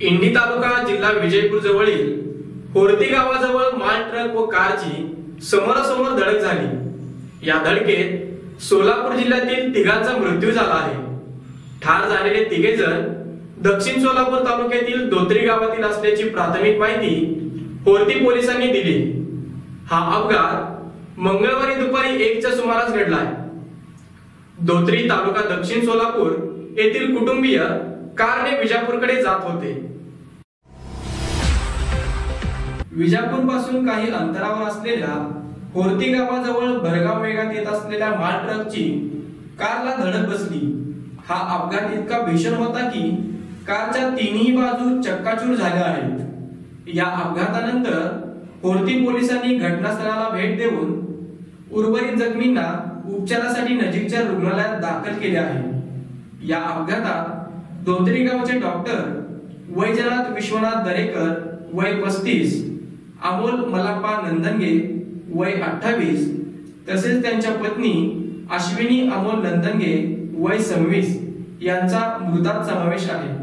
इंडी तालुका जिल्हा विजयपूर जवळील होर्ती गावाजवळ माल ट्रक व कारची समोरासमोर धडक झाली. या धडकेत सोलापूर जिल्ह्यातील तिघांचा मृत्यू झाला आहे. ठार झालेले तिघे जण दक्षिण सोलापूर तालुक्यातील दोत्री गावातील असल्याची प्राथमिक माहिती होर्ती पोलिसांनी दिली. हा अपघात मंगळवारी दुपारी एकच्या सुमारास घडला आहे. दोत्री तालुका दक्षिण सोलापूर येथील कुटुंबीय कारने विजापूरकडे जात होते. विजापूरपासून काही अंतरावर असलेल्या होर्ती गावाजवळ भरगाव वेगात येत असलेल्या माल ट्रकची कारला धडक बसली. हा अपघात इतका भीषण होता की कारच्या तिन्ही बाजू चक्काचूर झाल्या आहेत. या अपघातानंतर होर्ती पोलिसांनी घटनास्थळाला भेट देऊन उर्वरित जखमींना उपचारासाठी नजीकच्या रुग्णालयात दाखल केले आहे. या अपघातात दोतरी गावचे डॉक्टर वैजनाथ विश्वनाथ दरेकर वय पस्तीस अमोल मलाप्पा नंदनगे वय अठ्ठावीस तसेच त्यांच्या पत्नी अश्विनी अमोल नंदनगे वय सव्वीस यांचा मृतात समावेश आहे.